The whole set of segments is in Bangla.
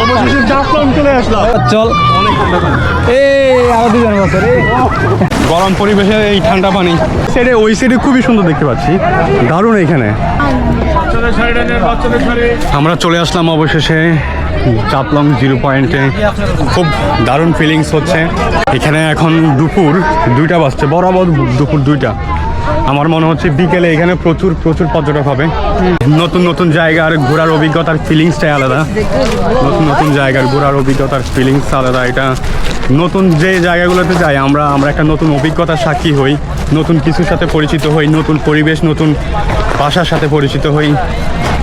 অবশেষে জাফলং চলে আসলাম চল। এ আরও দুজন বছর গরম পরিবেশে এই ঠান্ডা পানি। সাইডে ওই সাইডে খুবই সুন্দর দেখতে পাচ্ছি। দারুণ এখানে। আমরা চলে আসলাম অবশেষে চাপলং জিরো পয়েন্টে। খুব দারুণ ফিলিংস হচ্ছে। এখানে এখন দুপুর দুইটা বাজছে বরাবর দুপুর দুইটা। আমার মনে হচ্ছে বিকেলে এখানে প্রচুর প্রচুর পর্যটক হবে। নতুন নতুন জায়গার ঘোরার অভিজ্ঞতার ফিলিংসটাই আলাদা। নতুন নতুন জায়গার ঘোরার অভিজ্ঞতার ফিলিংস আলাদা। এটা নতুন যে জায়গাগুলোতে যাই, আমরা আমরা একটা নতুন অভিজ্ঞতার সাক্ষী হই, নতুন কিছুর সাথে পরিচিত হই, নতুন পরিবেশ, নতুন ভাষার সাথে পরিচিত হই,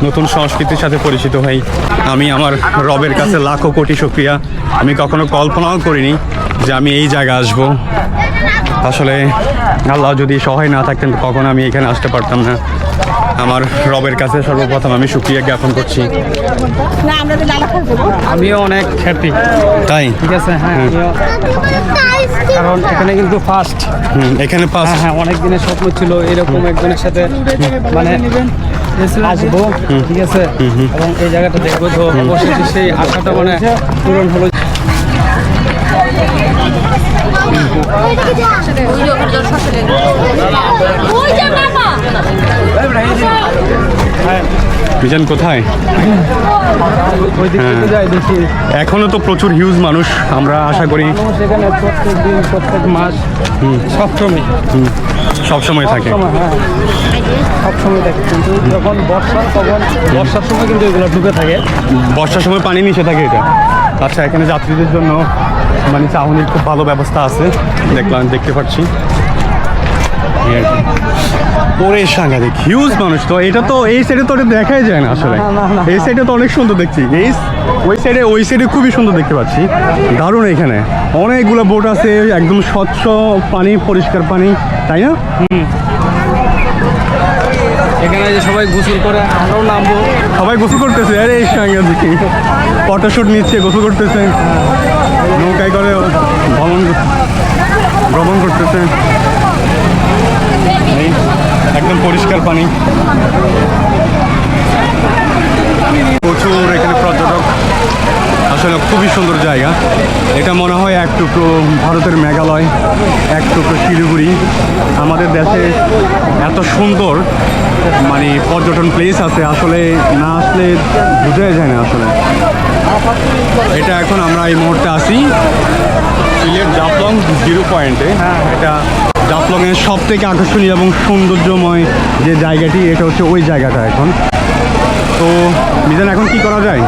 নতুন সংস্কৃতির সাথে পরিচিত হই। আমি আমার রবের কাছে লাখো কোটি শুক্রিয়া। আমি কখনো কল্পনাও করিনি যে আমি এই জায়গা আসব। আসলে আল্লাহ যদি সহায় না থাকতেন কখন আমি এখানে আসতে পারতাম না। আমার রবের কাছে সর্বপ্রথম আমি সুক্রিয়া জ্ঞাপন করছি। না আমরা তো ডালা খাব আমিও অনেক হ্যাপি তাই? ঠিক আছে হ্যাঁ আমিও। কারণ এখানে কিন্তু ফার্স্ট হুম, এখানে ফার্স্ট হ্যাঁ হ্যাঁ অনেক দিনের স্বপ্ন ছিল এরকম একজনের সাথে মানে আসব ঠিক আছে? এবং এই জায়গাটা দেখব তো অবশেষে সেই আশাটা মানে পূরণ হলো মিজান কোথায়? হ্যাঁ। এখনও তো প্রচুর হিউজ মানুষ আমরা আশা করি। প্রত্যেক দিন প্রত্যেক মাস সবসময় সবসময় থাকে। সময় সবসময় থাকে কিন্তু যখন বর্ষা তখন বর্ষার সময় কিন্তু এগুলো ঢুকে থাকে। বর্ষার সময় পানি নিচে থাকে এটা। আচ্ছা এখানে যাত্রীদের জন্য মানে চাহনির খুব ভালো ব্যবস্থা আছে। দেখলাম দেখতে পাচ্ছি। ওরে সাংঘাতিক হিউজ মানুষ তো এটা তো এই সাইডে তো দেখাই যায় না আসলে। এই সাইডে তো অনেক সুন্দর দেখছি। এই ওই সাইডে ওই সাইডে খুবই সুন্দর দেখতে পাচ্ছি। দারুণ এখানে। অনেকগুলো বোট আছে একদম স্বচ্ছ পানি পরিষ্কার পানি তাই না? এখানে যে সবাই গোসল করে আমরাও নামবো। সবাই গোসল করতেছে আরে এই ফটোশুট নিচ্ছে গোসল করতেছে। নৌকায় করে ভ্রমণ ভ্রমণ করতেছে। একদম পরিষ্কার পানি। প্রচুর এখানে পর্যটক। আসলে খুবই সুন্দর জায়গা। এটা মনে হয় এক টুকরো ভারতের মেঘালয় এক টুকরো শিলিগুড়ি। আমাদের দেশে এত সুন্দর মানে পর্যটন প্লেস আছে আসলে না আসলে বোঝাই যায় না আসলে। এটা এখন আমরা এই মুহূর্তে আসি সিলেট জাফলং জিরো পয়েন্টে এটা জাফলংয়ের সব থেকে আকর্ষণীয় এবং সৌন্দর্যময় যে জায়গাটি এটা হচ্ছে ওই জায়গাটা এখন। তো মিজান এখন কি করা যায়?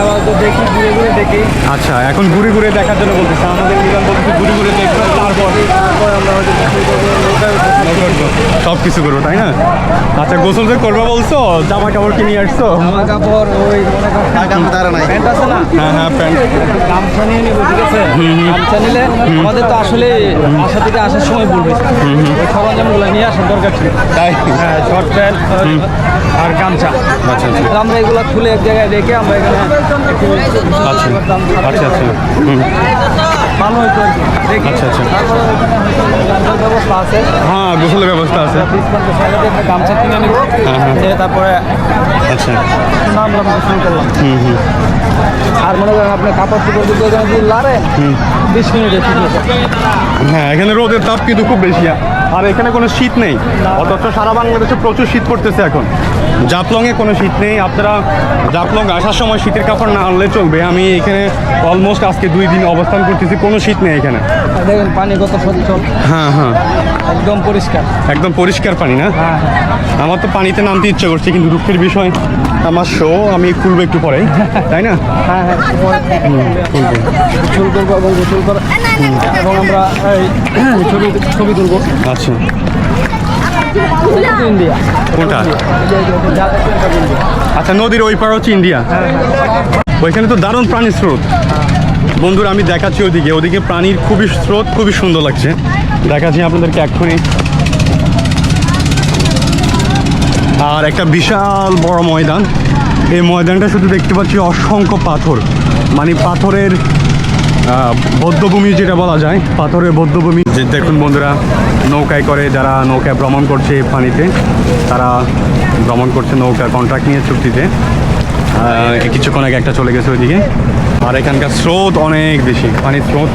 আবার তো দেখি ঘুরে ঘুরে দেখি। আচ্ছা এখন ঘুরে ঘুরে দেখার জন্য বলতেছে। আমাদের মিজান বলতেছে ঘুরে ঘুরে দেখব তারপর। সব কিছু করব তাই না? আচ্ছা গোসল যে করবে বলছো জামা কাপড় কিনে আসছো? জামা কাপড় ওই প্যান্ট আছে না? হ্যাঁ হ্যাঁ প্যান্ট। গামছা নিয়ে নেব ঠিক আছে? গামছা নিলে আমাদের তো আসলে থেকে আসার সময় বলবে ওই সরঞ্জামগুলো নিয়ে আসার দরকার ছিল। তাই? হ্যাঁ শর্ট প্যান্ট আর গামছা। আচ্ছা আচ্ছা। আমরা এগুলো খুলে এক জায়গায় রেখে আমরা এখানে আচ্ছা আচ্ছা আচ্ছা। ভালো হতো আচ্ছা, আচ্ছা। গামছার ব্যবস্থা আছে। হ্যাঁ গোসলের ব্যবস্থা আছে। গামছা কিনে নিব। হ্যাঁ, হ্যাঁ। তারপরে আচ্ছা। গোসল করলাম। হুম হুম। আর মনে করেন আপনি কাপড় চোপড় এখানে যদি লারে বিশ মিনিটে হ্যাঁ এখানে রোদের তাপ কিন্তু খুব বেশি। আর এখানে কোনো শীত নেই অথচ সারা বাংলাদেশে প্রচুর শীত পড়তেছে এখন জাফলংয়ে কোনো শীত নেই আপনারা জাফলং আসার সময় শীতের কাপড় না আনলে চলবে আমি এখানে অলমোস্ট আজকে দুই দিন অবস্থান করতেছি কোনো শীত নেই এখানে দেখেন পানি কত সচ্ছল হ্যাঁ হ্যাঁ একদম পরিষ্কার একদম পরিষ্কার পানি না হ্যাঁ আমার তো পানিতে নামতে ইচ্ছে করছে কিন্তু দুঃখের বিষয় আমার শো আমি খুলবো একটু পরে তাই না হ্যাঁ হ্যাঁ খুলবো গোসল করব এবং গোসল করে এবং আমরা এই ছবি ছবি তুলবো কোনটা? আচ্ছা নদীর ওই পার হচ্ছে ইন্ডিয়া। ওইখানে তো দারুণ প্রাণীর স্রোত। বন্ধুরা, আমি দেখাচ্ছি ওদিকে। ওদিকে প্রাণীর খুবই স্রোত, খুবই সুন্দর লাগছে। দেখাচ্ছি আপনাদেরকে এক্ষুনি। আর একটা বিশাল বড় ময়দান। এই ময়দানটা শুধু দেখতে পাচ্ছি অসংখ্য পাথর। মানে পাথরের বদ্ধভূমি যেটা বলা যায়, পাথরের বদ্ধভূমি। যে দেখুন বন্ধুরা, নৌকায় করে যারা নৌকায় ভ্রমণ করছে পানিতে, তারা ভ্রমণ করছে নৌকার কন্ট্রাক্ট নিয়ে চুক্তিতে। কিছুক্ষণ আগে একটা চলে গেছে ওইদিকে। আর এখানকার স্রোত অনেক বেশি। পানির স্রোত,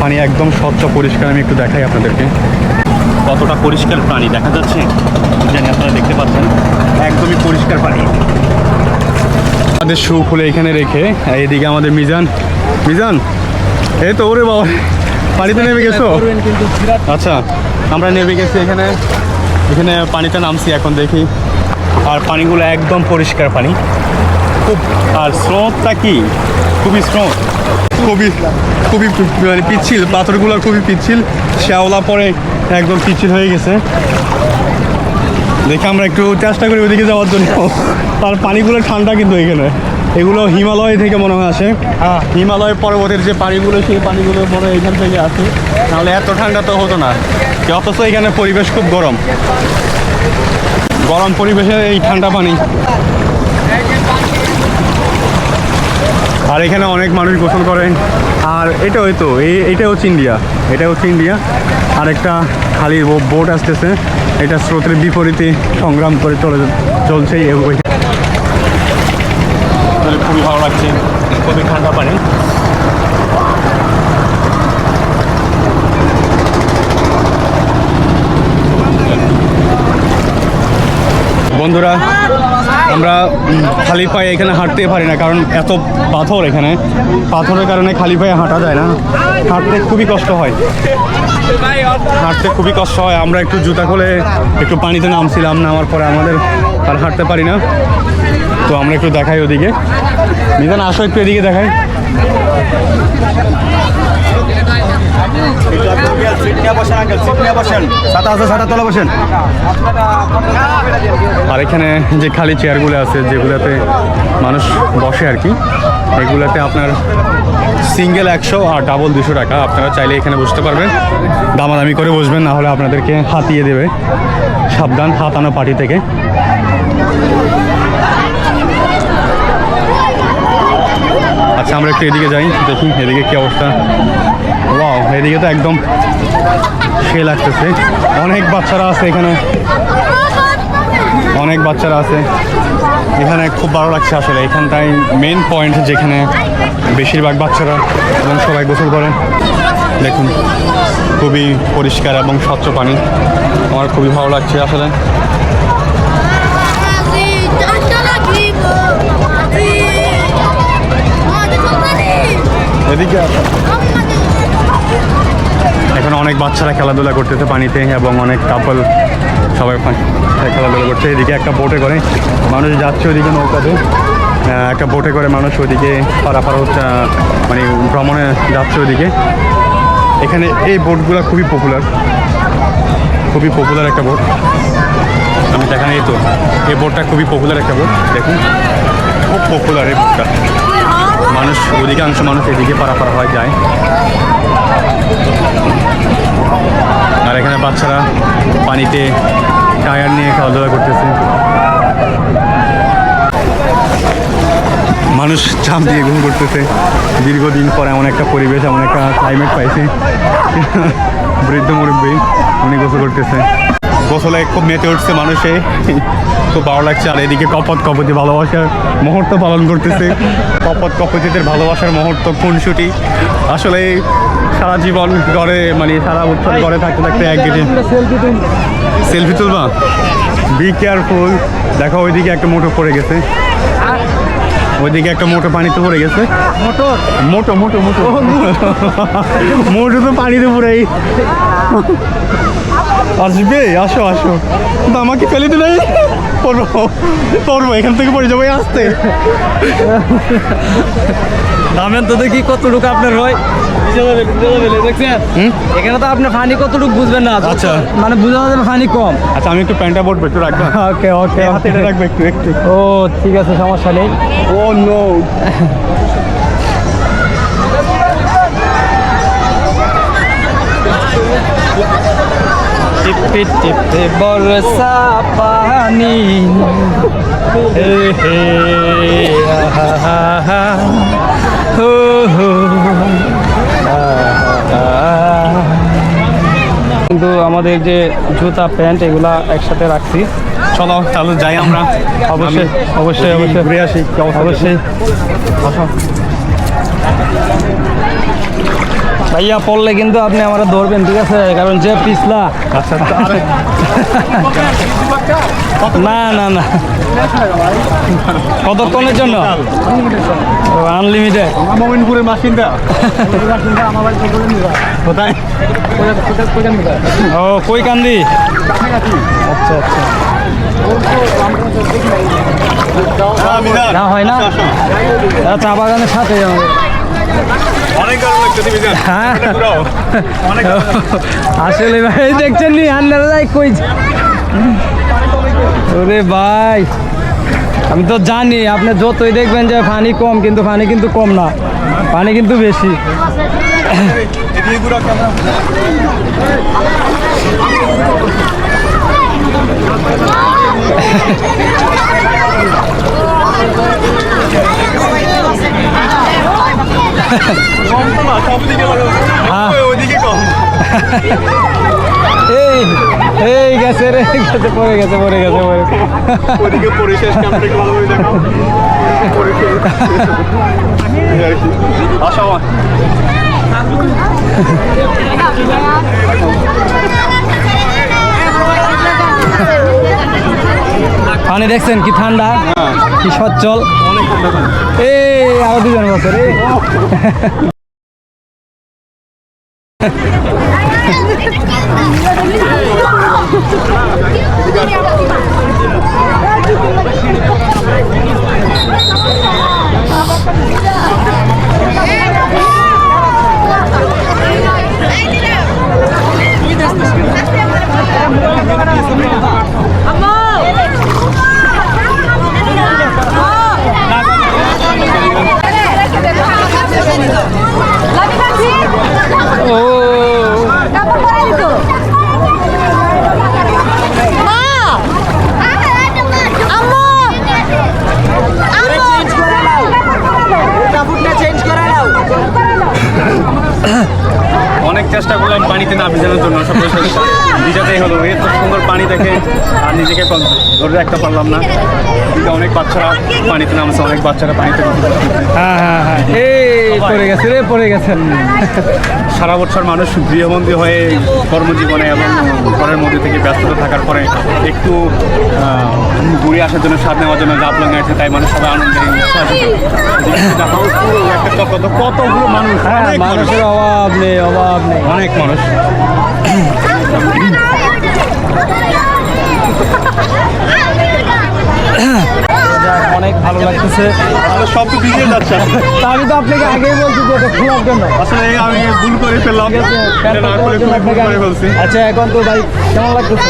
পানি একদম স্বচ্ছ, পরিষ্কার। আমি একটু দেখাই আপনাদেরকে। কতটা পরিষ্কার পানি? দেখা যাচ্ছে? জানি আপনারা দেখতে পাচ্ছেন। একদমই পরিষ্কার পানি। আমাদের শু খুলে এখানে রেখে এদিকে আমাদের মিজান। মিজান এই তো ওরে বাবা। পানিতে নেমে গেছো? কিন্তু। আচ্ছা আমরা নেমে গেছি এখানে। এখানে পানিতে নামছি এখন দেখি। আর পানিগুলো একদম পরিষ্কার পানি। খুব আর স্রোতটা কি? খুবই স্রোত। খুবই খুবই মানে পিচ্ছিল। পাথরগুলো খুবই পিচ্ছিল। শ্যাওলা পরে একদম পিচ্ছিল হয়ে গেছে। দেখে আমরা একটু চেষ্টা করি ওইদিকে যাওয়ার জন্য। আর পানিগুলো ঠান্ডা কিন্তু এখানে। এগুলো হিমালয় থেকে মনে হয় আসে। হিমালয় পর্বতের যে পানিগুলো সেই পানিগুলো মনে হয় এখান থেকে আসে। নাহলে এত ঠান্ডা তো হতো না। অথচ এখানে পরিবেশ খুব গরম। গরম পরিবেশে এই ঠান্ডা পানি। আর এখানে অনেক মানুষ গোসল করেন। আর এটা ওই তো এই এটা হচ্ছে ইন্ডিয়া। এটা হচ্ছে ইন্ডিয়া। আর একটা খালি বোট আসতেছে। এটা স্রোতের বিপরীতে সংগ্রাম করে চলে চলছে খুবই ভালো লাগছে, খুবই ঠান্ডা পানি। বন্ধুরা, আমরা খালি পায়ে এখানে হাঁটতে পারি না, কারণ এত পাথর এখানে। পাথরের কারণে খালি পায়ে হাঁটা যায় না। হাঁটতে খুবই কষ্ট হয়। হাঁটতে খুবই কষ্ট হয়। আমরা একটু জুতা খুলে একটু পানিতে নামছিলাম, নামার পরে আমাদের আর হাঁটতে পারি না। তো আমরা একটু দেখাই ওদিকে। মিজান আসো একটু এদিকে দেখাই। আর এখানে যে খালি চেয়ারগুলো আছে, যেগুলোতে মানুষ বসে আর কি, এগুলোতে আপনার সিঙ্গেল একশো আর ডাবল দুশো টাকা। আপনারা চাইলে এখানে বসতে পারবেন। দামাদামি করে বসবেন, না হলে আপনাদেরকে হাতিয়ে দেবে। সাবধান হাতানো পার্টি থেকে। আচ্ছা আমরা একটু এদিকে যাই দেখি এদিকে কি অবস্থা। ওয়াও এদিকে তো একদম সে লাগতেছে অনেক বাচ্চারা আছে এখানে। অনেক বাচ্চারা আছে। এখানে খুব ভালো লাগছে আসলে। এখানটাই মেন পয়েন্ট যেখানে বেশিরভাগ বাচ্চারা এবং সবাই গোসল করে। দেখুন, খুবই পরিষ্কার এবং স্বচ্ছ পানি। আমার খুবই ভালো লাগছে আসলে। এদিকে এখন অনেক বাচ্চারা খেলাধুলা করতেছে পানিতে এবং অনেক কাপল সবাই খেলাধুলা করছে। এদিকে একটা বোটে করে মানুষ যাচ্ছে ওইদিকে নৌকাতে। একটা বোটে করে মানুষ ওইদিকে পারাপার হচ্ছে মানে ভ্রমণে যাচ্ছে ওইদিকে এখানে এই বোটগুলো খুবই পপুলার খুবই পপুলার একটা বোট আমি দেখান তো। এই বোটটা খুবই পপুলার একটা বোট দেখুন। খুব পপুলার এই বোটটা মানুষ, অধিকাংশ মানুষ এদিকে পারাপার হয় যায়। আর এখানে বাচ্চারা পানিতে টায়ার নিয়ে খেলাধুলা করতেছে। মানুষ চাপ দিয়ে ঘুম করতেছে। দীর্ঘদিন পর এমন একটা পরিবেশ, এমন একটা ক্লাইমেট পাইছে। বৃদ্ধ মুরব্বী, উনি গোসল করতেছে। গোসলে খুব মেতে উঠছে মানুষে। খুব ভালো লাগছে। আর এদিকে কপত কপতি ভালোবাসার মুহূর্ত পালন করতেছে। কপত কপতিদের ভালোবাসার মুহূর্ত খুনসুটি। আসলে সারা জীবন ঘরে মানে সারা বছর ঘরে থাকতে থাকতে এক গেটে সেলফি তুল সেলফি তুলবা? বি কেয়ারফুল দেখো ওইদিকে একটা মোটর পড়ে গেছে। ওইদিকে একটা মোটর পানিতে পড়ে গেছে। মোটর? মোটো মোটো মোটো মোটো তো পানিতে পুরাই আসবে আসো আসো। আমাকে ফেলে দিলে? পড়ব পড়ব এখান থেকে পড়ে যাব আসতে। দামের তো দেখি কতটুকু আপনার হয়। এখানে তো আপনি ফানি কতটুকু বুঝবেন না আচ্ছা। মানে বুঝা যাবে ফানি কম। আচ্ছা আমি একটু প্যান্টটা পড়ব একটু রাখব। ওকে ওকে হাতে এটা রাখব একটু একটু। ও ঠিক আছে সমস্যা নেই। ও নো টিপে টিপে বর্ষা পানি। হে হে হা কিন্তু আমাদের যে জুতা প্যান্ট এগুলা একসাথে রাখছি। চলো তাহলে যাই আমরা। অবশ্যই, অবশ্যই, অবশ্যই। ঘুরে আসি অবশ্যই। ভাইয়া পড়লে কিন্তু আপনি আমার ধরবেন ঠিক আছে? কারণ যে পিছলা। আচ্ছা আচ্ছা, না না না। কতক্ষণের জন্য? আনলিমিটেড মোমিনপুরের মাসিন্দা কোথায়? ও কই কান্দি? আচ্ছা আচ্ছা। হ্যাঁ, না? হয় আসো। এরা চা বাগানের সাথে হ্যাঁ। আসলে ভাই দেখছেন নি আন্নারা যাই কই ওরে ভাই আমি তো জানি আপনি যতই দেখবেন যে পানি কম কিন্তু পানি কিন্তু কম না। পানি কিন্তু বেশি। এই এই গেছে রে গেছে পড়ে গেছে পড়ে গেছে পড়ে গেছে। ওইদিকে পরিশেষ ক্যামেরা ভালোভাবে দেখাও। পরিশেষ। এই আর কি। আসো আমার। পানি দেখছেন কি ঠান্ডা? কি সচ্ছল? এই আরও দুজন বছর এই চেষ্টা করলাম পানিতে না ভিজানোর জন্য, সব ভিজাতেই হলো, এত সুন্দর পানি দেখে আর নিজেকে ধরে রাখতে পারলাম না। অনেক বাচ্চারা পানিতে নামছে, অনেক বাচ্চারা পানিতে হ্যাঁ হ্যাঁ হ্যাঁ। পড়ে গেছে রে পড়ে গেছেন সারা বছর মানুষ গৃহবন্দী হয়ে কর্মজীবনে এবং ঘরের মধ্যে থেকে ব্যস্ততা থাকার পরে একটু ঘুরে আসার জন্য স্বাদ নেওয়ার জন্য জাপলং আছে তাই মানুষ সবাই পুরো কতগুলো মানুষ হ্যাঁ মানুষের অভাব নেই অভাব নেই অনেক মানুষ ভালো লাগতেছে। সব তো ভিজে যাচ্ছে তা আমি তো আপনাকে আগেই বলছি যে এটা খোলার জন্য। আসলে আমি ভুল করে ফেললাম। আচ্ছা এখন তো ভাই কেমন লাগতেছে?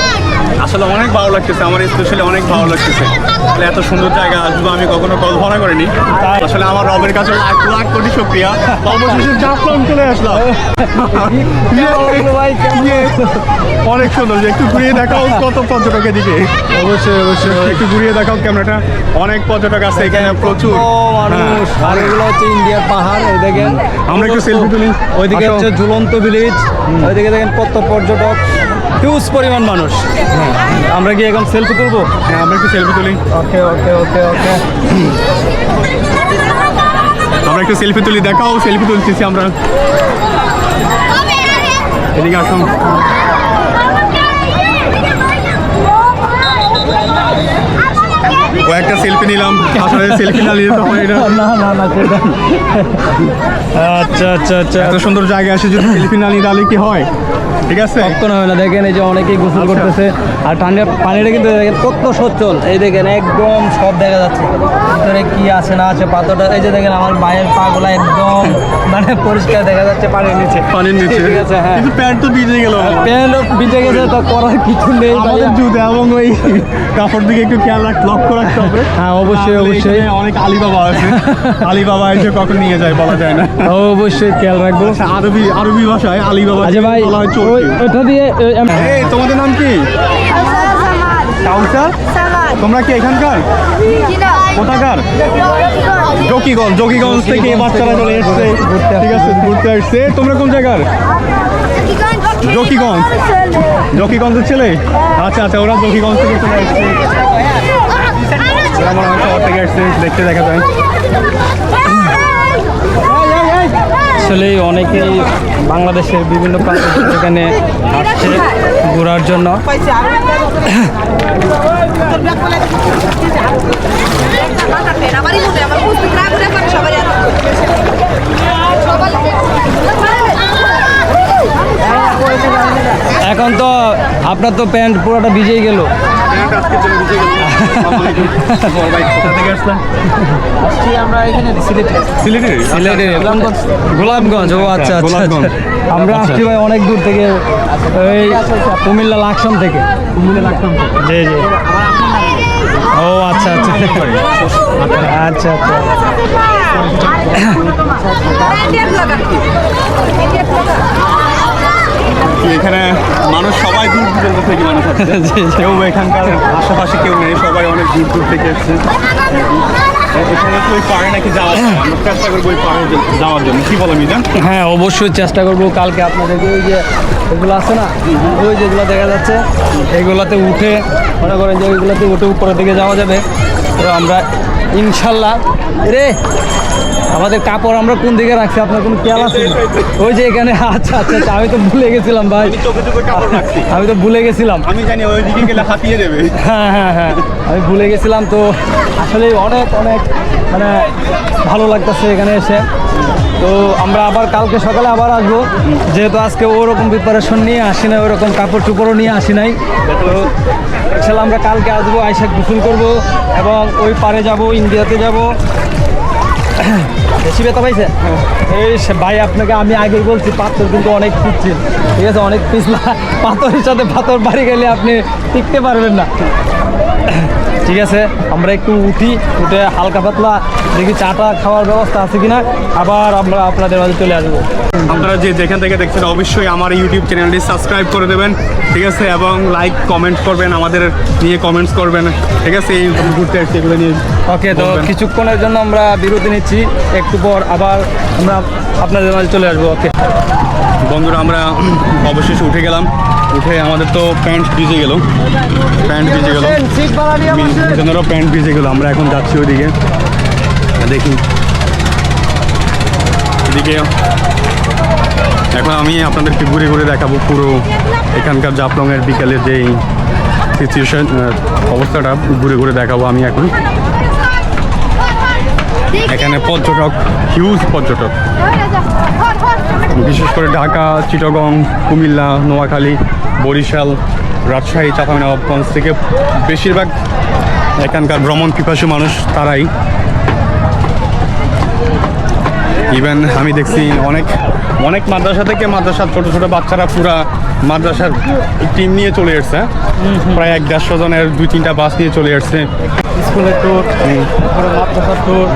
আসলে অনেক ভালো লাগতেছে আমার স্পেশালি অনেক ভালো লাগতেছে। আসলে এত সুন্দর জায়গা আসব আমি কখনো কল্পনা করিনি। আসলে আমার রবের কাছে লাখ লাখ কোটি শুক্রিয়া। অবশেষে জাফলং চলে আসলাম। বলব ভাই কেমন অনেক সুন্দর যে একটু ঘুরিয়ে দেখাও কত পর্যটকের দিকে। অবশ্যই অবশ্যই একটু ঘুরিয়ে দেখাও ক্যামেরাটা। অনেক পর্যটক আছে এখানে প্রচুর। ও মানুষ। হ্যাঁ। আর এগুলো হচ্ছে ইন্ডিয়ার পাহাড় এই দেখেন। আমরা একটু selfie তুলি। ওইদিকে। হচ্ছে ঝুলন্ত ভিলেজ ওইদিকে দেখেন কত পর্যটক। হিউজ পরিমাণ মানুষ। আমরা কি এখন সেলফি তুলবো? হ্যাঁ আমরা একটু সেলফি তুলি। ওকে ওকে ওকে ওকে আমরা একটু সেলফি তুলি দেখাও সেলফি তুলতেছি আমরা। এদিকে আসুন। কয়েকটা সেলফি নিলাম। আসলে সেলফি না নিলে তো হয় না। না না না আচ্ছা আচ্ছা আচ্ছা। এত সুন্দর জায়গায় এসে যদি সেলফি না নিয়ে তাহলে কি হয়? ঠিক আছে? কখনো হয় না। দেখেন এই যে অনেকেই গোসল আচ্ছা। করতেছে। আর ঠান্ডা পানিটা কিন্তু দেখেন কত সচ্ছল। এই দেখেন একদম সব দেখা যাচ্ছে। ভিতরে কি আছে না আছে পাথরটা এই যে দেখেন আমার পায়ের পাগুলা একদম মানে পরিষ্কার দেখা যাচ্ছে পানির নিচে। পানির নিচে? ঠিক আছে হ্যাঁ। কিন্তু প্যান্ট তো ভিজে গেল। প্যান্ট ভিজে গেছে তো করার কিছু নেই আমাদের জুতো এবং ওই কাপড় দিকে একটু খেয়াল রাখ লক্ষ্য রাখতে হবে। হ্যাঁ, অবশ্যই, অবশ্যই। অনেক আলিবাবা আছে। আলিবাবা এসে কখন নিয়ে যায় বলা যায় না। অবশ্যই খেয়াল রাখব। আচ্ছা, আরবি আরবি ভাষায় আলিবাবা আচ্ছা ভাই দিয়ে এই তোমাদের নাম কি? কাউসার তোমরা কি এখানকার? কোথাকার? জকিগঞ্জ। জকিগঞ্জ থেকে বাচ্চারা চলে এসছে। ঠিক আছে ঘুরতে আসছে। তোমরা কোন জায়গার? জকিগঞ্জ। জকিগঞ্জের ছেলে? আচ্ছা আচ্ছা ওরা জকিগঞ্জ থেকে চলে আসছে। ওরা মনে হয় শহর থেকে আসছে দেখতে দেখা যায়। আসলে অনেকেই বাংলাদেশের বিভিন্ন প্রান্ত এখানে আসছে ঘোরার জন্য। এখন তো আপনার তো প্যান্ট পুরোটা ভিজেই গেল। সিলেটে। সিলেটের সিলেটে গোলাপগঞ্জ। ও আচ্ছা আচ্ছা গোলাপগঞ্জ। আচ্ছা। আমরা আচ্ছা। আসছি ভাই অনেক দূর থেকে এই কুমিল্লা লাকসাম থেকে। কুমিল্লা লাকসাম থেকে। জি জি। ও আচ্ছা আচ্ছা। আচ্ছা আচ্ছা। এখানে মানুষ সবাই দূর দূরান্ত থেকে মানুষ আসছে। কেউ এখানকার আশেপাশে কেউ নেই সবাই অনেক দূর দূর থেকে এসছে। এখানে তো ওই পাড়ে নাকি যাওয়া যায় চেষ্টা করব ওই পাড়ে যাওয়ার জন্য। কি বলো মিজান? হ্যাঁ অবশ্যই চেষ্টা করব। কালকে আপনাদেরকে ওই যে এগুলো আছে না ওই যেগুলো দেখা যাচ্ছে এইগুলোতে উঠে মনে করেন যে ওইগুলোতে উঠে উপরের দিকে যাওয়া যাবে। তো আমরা ইনশাল্লাহ রে! আমাদের কাপড় আমরা কোন দিকে রাখছি? আপনার কোনো খেয়াল আছে ওই যে এখানে আচ্ছা আচ্ছা আচ্ছা আমি তো ভুলে গেছিলাম ভাই। আমি তো ভুলে গেছিলাম। আমি জানি ওই দিকে গেলে হাতিয়ে দেবে হ্যাঁ হ্যাঁ হ্যাঁ আমি ভুলে গেছিলাম তো। আসলে অনেক অনেক মানে ভালো লাগতেছে এখানে এসে। তো আমরা আবার কালকে সকালে আবার আসব। যেহেতু আজকে ওরকম প্রিপারেশন নিয়ে আসি নাই ওরকম কাপড় চোপড়ও নিয়ে আসি নাই। তো ইনশাল্লাহ আমরা কালকে আসব আইসা গোসল করব এবং ওই পারে যাব ইন্ডিয়াতে যাব। বেশি ব্যথা পাইছে? এই ভাই, আপনাকে আমি আগেই বলছি, পাথর কিন্তু অনেক পিচ্ছিল। ঠিক আছে, অনেক পিছলা। পাথরের সাথে পাথর বাড়ি গেলে আপনি টিকতে পারবেন না। ঠিক আছে আমরা একটু উঠি উঠে হালকা পাতলা দেখি চাটা খাওয়ার ব্যবস্থা আছে কিনা আবার আমরা আপনাদের মাঝে চলে আসব। আপনারা যে যেখান থেকে দেখছেন অবশ্যই আমার ইউটিউব চ্যানেলটি সাবস্ক্রাইব করে দেবেন ঠিক আছে? এবং লাইক কমেন্ট করবেন আমাদের নিয়ে কমেন্টস করবেন ঠিক আছে? এই ঘুরতে আসছে এগুলো নিয়ে ওকে তো কিছুক্ষণের জন্য আমরা বিরতি নিচ্ছি একটু পর আবার আমরা আপনাদের মাঝে চলে আসব ওকে বন্ধুরা আমরা অবশেষে উঠে গেলাম। উঠে আমাদের তো প্যান্ট ভিজে গেল। প্যান্ট ভিজে গেল। মিজনেরও প্যান্ট ভিজে গেল। আমরা এখন যাচ্ছি ওইদিকে। দেখি। এদিকে এখন আমি আপনাদেরকে ঘুরে ঘুরে দেখাবো পুরো এখানকার জাফলংয়ের বিকালের যেই সিচুয়েশন অবস্থাটা ঘুরে ঘুরে দেখাবো আমি এখন। এখানে পর্যটক হিউজ পর্যটক। বিশেষ করে ঢাকা চিটগং কুমিল্লা নোয়াখালী বরিশাল রাজশাহী চাঁপাইনবাবগঞ্জ থেকে বেশিরভাগ এখানকার ভ্রমণ পিপাসু মানুষ তারাই। ইভেন আমি দেখছি অনেক অনেক মাদ্রাসা থেকে মাদ্রাসার ছোট ছোট বাচ্চারা পুরা মাদ্রাসার টিম নিয়ে চলে এসছে। প্রায় এক দেড়শো জনের দুই তিনটা বাস নিয়ে চলে এসছে। স্কুলের ট্যুর তারপরে মাদ্রাসার ট্যুর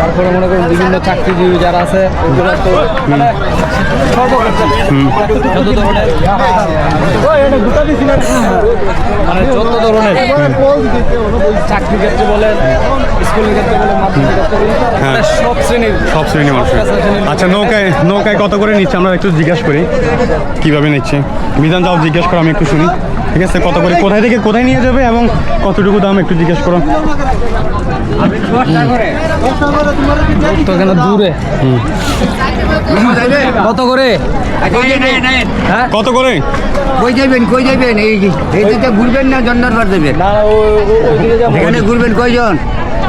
তারপরে মনে করুন বিভিন্ন চাকরিজীবী যারা আছে ট্যুর মানে যত ধরনের মানে যত ধরনের চাকরি ক্ষেত্রে বলেন স্কুলের ক্ষেত্রে বলেন মানে সব শ্রেণির সব শ্রেণি মানুষের আচ্ছা নৌকায় নৌকায় কত করে নিচ্ছে? আমরা একটু জিজ্ঞেস করি। কীভাবে নিচ্ছে? বিধান যাও জিজ্ঞেস করো আমি একটু শুনি। ঠিক আছে কত করে কোথায় থেকে কোথায় নিয়ে যাবে এবং কতটুকু দাম একটু জিজ্ঞেস করো। দূরে। কত করে? হ্যাঁ? কত করে? কই যাবেন কই যাবেন এই ঘুরবেন না জন্নরবার যাবেন না ও- ও- ওইদিকে যাব এখানে ঘুরবেন কয়জন?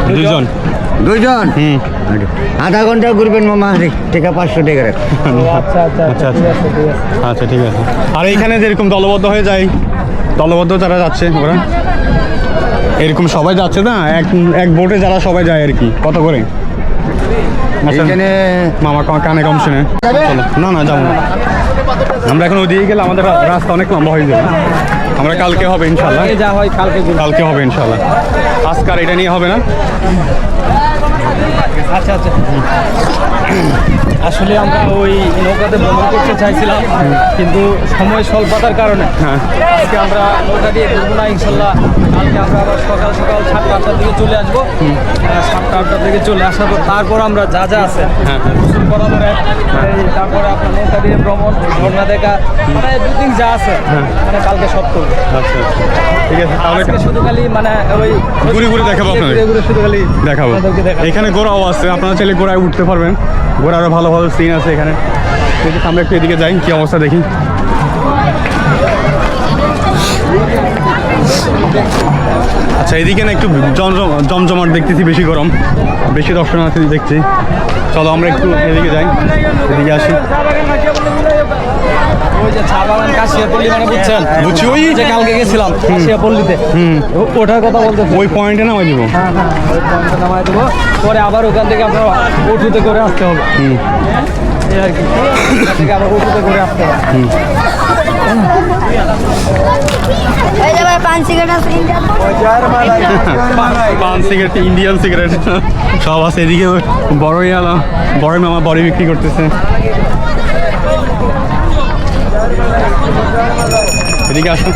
দুইজন। দুইজন? হুম। আধা ঘণ্টা ঘুরবেন মামা। টাকা পাঁচশো টাকা আচ্ছা আচ্ছা আচ্ছা, আচ্ছা ঠিক আছে আচ্ছা ঠিক আছে। আর এইখানে যেরকম দলবদ্ধ হয়ে যায় দলবদ্ধ যারা যাচ্ছে ওরা এরকম সবাই যাচ্ছে না? এক এক বোটে যারা সবাই যায় আর কি? কত করে? আচ্ছা এখানে মামা কা- কানে কম শুনে। না না যাব না। আমরা এখন ওদিকে গেলে আমাদের রা- রাস্তা অনেক লম্বা হয়ে যাবে। আমরা কালকে হবে ইনশাল্লাহ কালকে যা হয় কালকে কালকে হবে ইনশাল্লাহ আজকার এটা নিয়ে হবে না। আচ্ছা আচ্ছা। আসলে আমরা ওই নৌকাতে ভ্রমণ করতে চাইছিলাম কিন্তু সময় স্বল্পতার কারণে। হ্যাঁ। আজকে আমরা নৌকা দিয়ে ঘুরবো না ইনশাল্লাহ। কালকে আমরা আবার সকাল সকাল সাতটা আটটার দিকে চলে আসব। সাতটা আটটার দিকে চলে আসার পর তারপর আমরা যা যা আছে হ্যাঁ। গোসল করা ধরে তারপরে আপনার নৌকা দিয়ে ভ্রমণ ঝর্ণা দেখা মানে এভরিথিং যা আছে মানে কালকে সব করব। আচ্ছা আচ্ছা। ঠিক আছে তাহলে শুধু খালি মানে ওই ঘুরে ঘুরে দেখাবো আপনাদের। ঘুরে শুধু খালি দেখাবো। এখানে ঘোড়াও আছে। আপনারা চাইলে ঘোড়ায় উঠতে পারবেন। ঘোড়ারও ভালো ভালো সিন আছে এখানে। আমরা একটু এদিকে যাই, কী অবস্থা দেখি। আচ্ছা এদিকে না একটু জমজম জমজমাট দেখতেছি, বেশি গরম। বেশি দর্শনার্থী দেখছি। চলো, আমরা একটু এদিকে যাই, এদিকে আসি। ওই যে চা বাগান কাশিয়াপল্লি মানে বুঝছেন? বুঝছি, ওই- যে কালকে গেছিলাম কাশিয়াপল্লিতে ও- ওটার কথা বলতে ওই পয়েন্টে নামাই দিব। হ্যাঁ হ্যাঁ ওই দেবো। পরে আবার ওখান থেকে আপনার উঠুতে করে আসতে হবে। এই আর কি। আবার উঠুতে করে আসতে হবে। ইন্ডিয়ান সিগারেট ইন্ডিয়ান সব আছে এদিকে বড়ই আলা বড় মামা বড়ি বিক্রি করতেছে। এদিকে আসুন।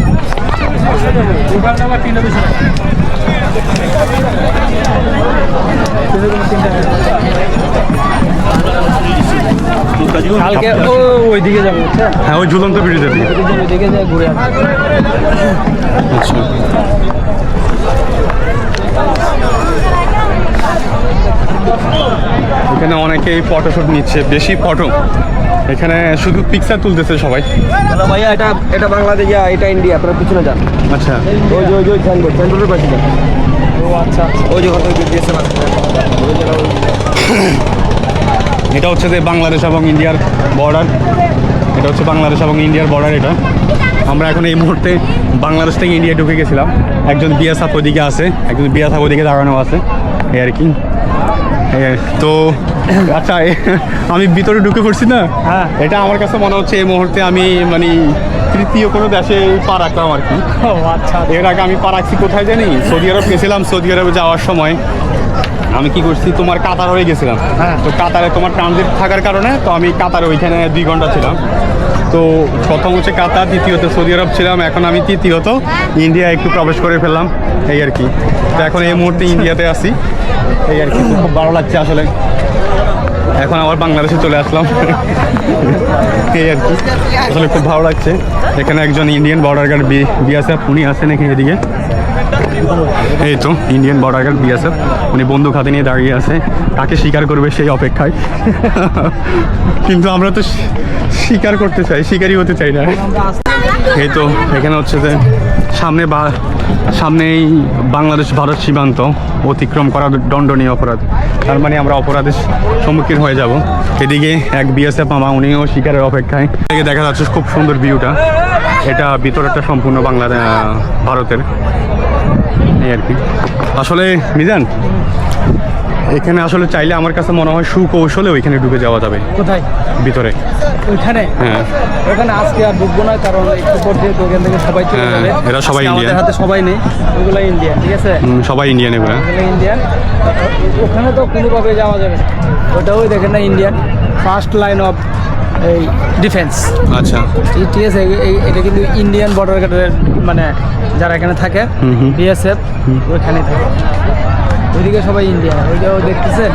কালকে ও ওইদিকে যাব হ্যাঁ ওই ঝুলন্ত ওইদিকে যাই ঘুরে আচ্ছা। এখানে অনেকেই ফটোশুট নিচ্ছে বেশি ফটো এখানে শুধু পিকচার তুলতেছে সবাই। ভাইয়া এটা এটা বাংলাদেশ এটা ইন্ডিয়া আপনার পিছনে যান। আচ্ছা। ওই যে ওই যে সাইনবোর্ড সাইনবোর্ডের পাশে যান। ও আচ্ছা আচ্ছা। ওই যে কথা দিয়েছে না এটা হচ্ছে যে বাংলাদেশ এবং ইন্ডিয়ার বর্ডার এটা হচ্ছে বাংলাদেশ এবং ইন্ডিয়ার বর্ডার এটা। আমরা এখন এই মুহূর্তে বাংলাদেশ থেকে ইন্ডিয়া ঢুকে গেছিলাম। একজন বিয়াসাপ ওদিকে আছে একজন বিয়াসাপ ওদিকে দাঁড়ানো আছে। এই আর কি। তো আচ্ছা আমি ভিতরে ঢুকে পড়ছি না? হ্যাঁ। এটা আমার কাছে মনে হচ্ছে এই মুহূর্তে আমি মানে তৃতীয় কোনো দেশে পা রাখলাম আর কি। ও আচ্ছা। এর আগে আমি পা রাখছি কোথায় জানি? সৌদি আরব গেছিলাম সৌদি আরবে যাওয়ার সময়। আমি কি করছি তোমার কাতার হয়ে গেছিলাম। হ্যাঁ। তো কাতারে তোমার ট্রানজিট থাকার কারণে তো আমি কাতারে ওইখানে দুই ঘণ্টা ছিলাম। তো প্রথম হচ্ছে কাতার দ্বিতীয়ত সৌদি আরব ছিলাম এখন আমি তৃতীয়ত ইন্ডিয়া একটু প্রবেশ করে ফেললাম এই আর কি। তো এখন এই মুহূর্তে ইন্ডিয়াতে আছি এই আর কি। খুব ভালো লাগছে আসলে। এখন আবার বাংলাদেশে চলে আসলাম। এই আর কি। আসলে খুব ভালো লাগছে। এখানে একজন ইন্ডিয়ান বর্ডার গার্ড বিএসএফ উনি আছেন এখানে এদিকে? এই তো ইন্ডিয়ান বর্ডার গার্ড বিএসএফ উনি বন্দুক হাতে নিয়ে দাঁড়িয়ে আছে, তাকে স্বীকার করবে সেই অপেক্ষায়। কিন্তু আমরা তো স্বীকার করতে চাই, শিকারই হতে চাই না। এই তো, এখানে হচ্ছে যে সামনে বা, সামনেই বাংলাদেশ ভারত সীমান্ত অতিক্রম করা দণ্ডনীয় অপরাধ। তার মানে আমরা অপরাধের সম্মুখীন হয়ে যাব। এদিকে এক বিএসএফ মামা, উনিও শিকারের অপেক্ষায়। দেখা যাচ্ছে খুব সুন্দর ভিউটা এটা ভিতরেরটা সম্পূর্ণ বাংলা ভারতের। এই আর কি। আসলে মিজান এখানে আসলে চাইলে আমার কাছে মনে হয় সুকৌশলে ওইখানে ঢুকে যাওয়া যাবে। কোথায়? ভিতরে। ওইখানে? হ্যাঁ। ওখানে আজকে আর ঢুকবো না কারণ একটু পর যেহেতু ওখান থেকে সবাই চলে হ্যাঁ, যাবে। এরা সবাই আমাদের হাতে সবাই নেই ওগুলো ইন্ডিয়ান ঠিক আছে? সবাই ইন্ডিয়ান এগুলো। ইন্ডিয়ান ওখানে তো কোনোভাবে যাওয়া যাবে না। ওটা দেখেন না ইন্ডিয়ান ফার্স্ট লাইন অফ এই ডিফেন্স আচ্ছা। এই- এটা কিন্তু ইন্ডিয়ান বর্ডার গার্ডের মানে যারা এখানে থাকে। বিএসএফ ওইখানেই থাকে। ওইদিকে সবাই ইন্ডিয়ান ওইটাও দেখতেছেন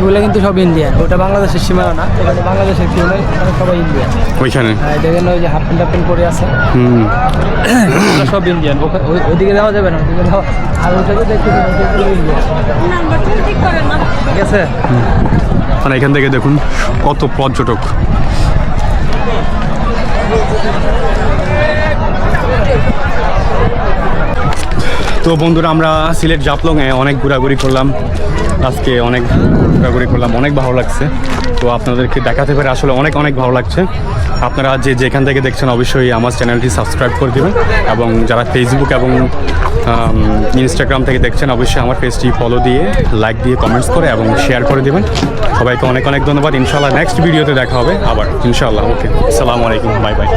ওগুলো কিন্তু সব ইন্ডিয়ান ওটা বাংলাদেশের সীমানা না ওখানে বাংলাদেশের কেউ নেই ওখানে সবাই ইন্ডিয়ান ওইখানে? দেখেন ওই যে হাফ প্যান্ট হাফ প্যান্ট পরে আছে সব ইন্ডিয়ান ওইদিকে যাওয়া যাবে না ওইদিকে যাওয়া আর ওইটাকে দেখতে ঠিক আছে? মানে এখান থেকে দেখুন কত পর্যটক। তো বন্ধুরা, আমরা সিলেট জাপলংয়ে অনেক ঘোরাঘুরি করলাম। আজকে অনেক ঘোরাঘুরি করলাম, অনেক ভালো লাগছে। তো আপনাদেরকে দেখাতে পেরে আসলে অনেক অনেক ভালো লাগছে। আপনারা যে যেখান থেকে দেখছেন, অবশ্যই আমার চ্যানেলটি সাবস্ক্রাইব করে দেবেন। এবং যারা ফেসবুক এবং ইনস্টাগ্রাম থেকে দেখছেন, অবশ্যই আমার পেজটি ফলো দিয়ে লাইক দিয়ে কমেন্টস করে এবং শেয়ার করে দেবেন। সবাইকে অনেক অনেক ধন্যবাদ। ইনশাল্লাহ নেক্সট ভিডিওতে দেখা হবে আবার। ইনশাল্লাহ ওকে আসসালামু আলাইকুম বাই বাই